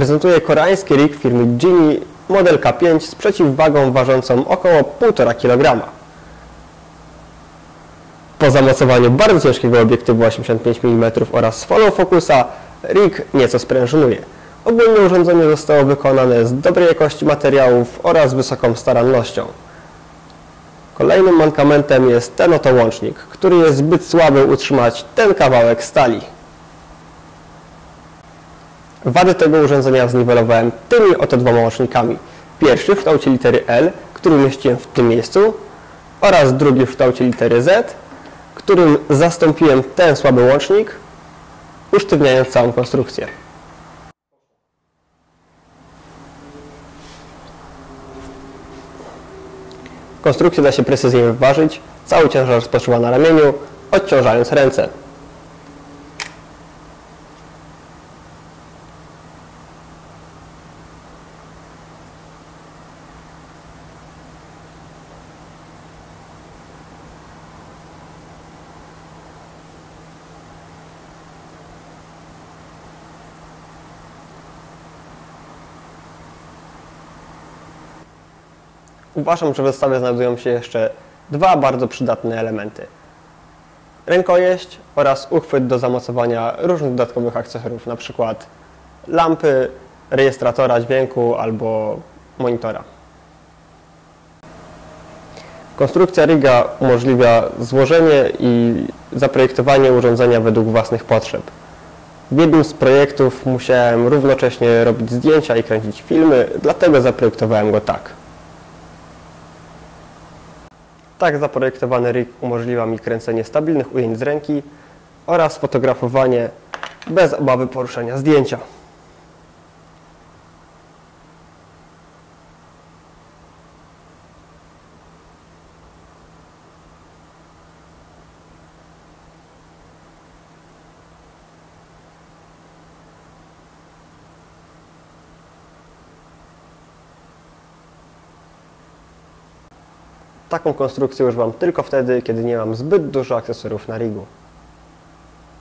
Prezentuję koreański rig firmy Genie model K5 z przeciwwagą ważącą około 1,5 kg. Po zamocowaniu bardzo ciężkiego obiektywu 85 mm oraz follow focusa rig nieco sprężynuje. Ogólnie urządzenie zostało wykonane z dobrej jakości materiałów oraz wysoką starannością. Kolejnym mankamentem jest ten oto łącznik, który jest zbyt słaby utrzymać ten kawałek stali. Wady tego urządzenia zniwelowałem tymi oto dwoma łącznikami. Pierwszy w kształcie litery L, który umieściłem w tym miejscu oraz drugi w kształcie litery Z, którym zastąpiłem ten słaby łącznik, usztywniając całą konstrukcję. Konstrukcję da się precyzyjnie wyważyć, cały ciężar spoczywa na ramieniu, odciążając ręce. Uważam, że w zestawie znajdują się jeszcze dwa bardzo przydatne elementy. Rękojeść oraz uchwyt do zamocowania różnych dodatkowych akcesoriów, np. lampy, rejestratora dźwięku albo monitora. Konstrukcja riga umożliwia złożenie i zaprojektowanie urządzenia według własnych potrzeb. W jednym z projektów musiałem równocześnie robić zdjęcia i kręcić filmy, dlatego zaprojektowałem go tak. Tak zaprojektowany rig umożliwia mi kręcenie stabilnych ujęć z ręki oraz fotografowanie bez obawy poruszenia zdjęcia. Taką konstrukcję używam tylko wtedy, kiedy nie mam zbyt dużo akcesoriów na rigu.